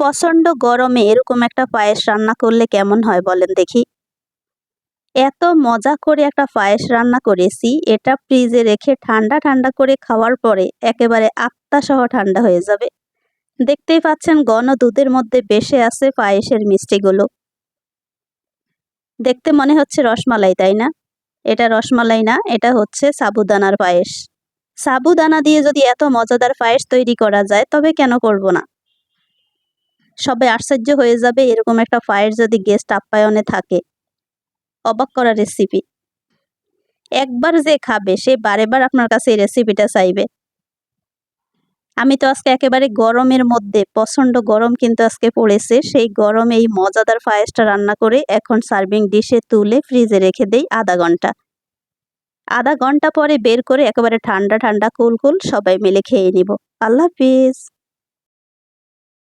প্রচণ্ড গরমে এরকম একটা পায়েস রান্না করলে কেমন হয় বলেন দেখি। এত মজা করে একটা পায়েস রান্না করেছি, এটা ফ্রিজে রেখে ঠান্ডা ঠান্ডা করে খাওয়ার পরে একেবারে আত্মা সহ ঠান্ডা হয়ে যাবে। দেখতেই পাচ্ছেন ঘন দুধের মধ্যে বেসে আছে পায়েসের মিষ্টিগুলো। দেখতে মনে হচ্ছে রসমালাই, তাই না? এটা রসমালাই না, এটা হচ্ছে সাবুদানার পায়েস। সাবুদানা দিয়ে যদি এত মজাদার পায়েস তৈরি করা যায়, তবে কেন করব না? সবাই আশ্চর্য হয়ে যাবে, এরকম একটা পায়েস যদি গেস্ট আপ্যায়নে থাকে। অবাক করা রেসিপি একবার যে খাবে, সে বারে বার আপনার কাছে এই রেসিপিটা চাইবে। আমি তো আজকে একেবারে গরমের মধ্যে, প্রচণ্ড গরম কিন্তু আজকে পড়েছে, সেই গরমে এই মজাদার পায়েসটা রান্না করে এখন সার্ভিং ডিশে তুলে ফ্রিজে রেখে দেই আধা ঘণ্টা। আধা ঘণ্টা পরে বের করে একেবারে ঠান্ডা ঠান্ডা, কুল কুল সবাই মিলে খেয়ে নিব। আল্লাহ হাফিজ।